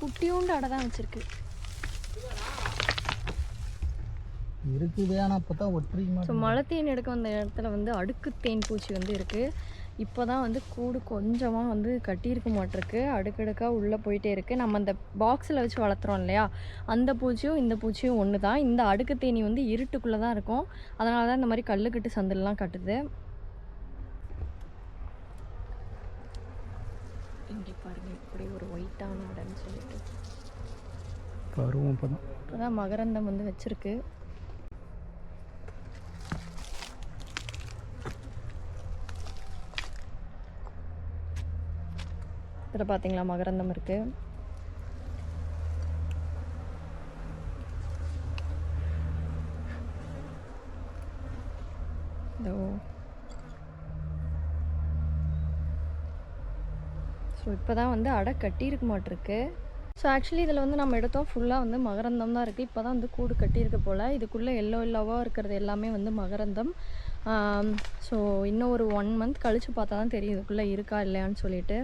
குட்டியோண்டு அடை தான் வச்சிருக்கு. இருக்குது ஆனால் அப்போ தான் ஒட்டுறிக்க ஸோ மலை தேன் எடுக்க வந்த இடத்துல வந்து அடுக்கு தேன் பூச்சி வந்து இருக்குது இப்போ தான் வந்து கூடு கொஞ்சமாக வந்து கட்டியிருக்க மாட்டிருக்கு. அடுக்கடுக்காக உள்ளே போயிட்டே இருக்குது நம்ம அந்த பாக்ஸில் வச்சு வளர்த்துறோம் இல்லையா? அந்த பூச்சியும் இந்த பூச்சியும் ஒன்று தான் இந்த அடுக்கு தேனி வந்து இருட்டுக்குள்ளே தான் இருக்கும். அதனால தான் இந்த மாதிரி கல்லுக்கட்டு சந்திலெலாம் கட்டுது. இங்கே பாருங்க இப்படி ஒரு ஒயிட்டான அடைன்னு சொல்லிட்டு. பருவம் இப்போ தான் இப்போ தான் மகரந்தம் வந்து வச்சுருக்கு. இதில் பார்த்தீங்களா மகரந்தம் இருக்கு. இதோ ஸோ இப்போ தான் வந்து அடை கட்டியிருக்க மாட்டிருக்கு. ஸோ ஆக்சுவலி இதில் வந்து நம்ம எடுத்தோம் ஃபுல்லாக வந்து மகரந்தம் தான் இருக்குது இப்போ தான் வந்து கூடு கட்டியிருக்க போல். இதுக்குள்ளே எல்லோ எல்லோவாக இருக்கிறது எல்லாமே வந்து மகரந்தம். ஸோ இன்னும் ஒரு ஒன் மந்த் கழித்து பார்த்தா தான் தெரியும் இதுக்குள்ளே இருக்கா இல்லையான்னு சொல்லிட்டு.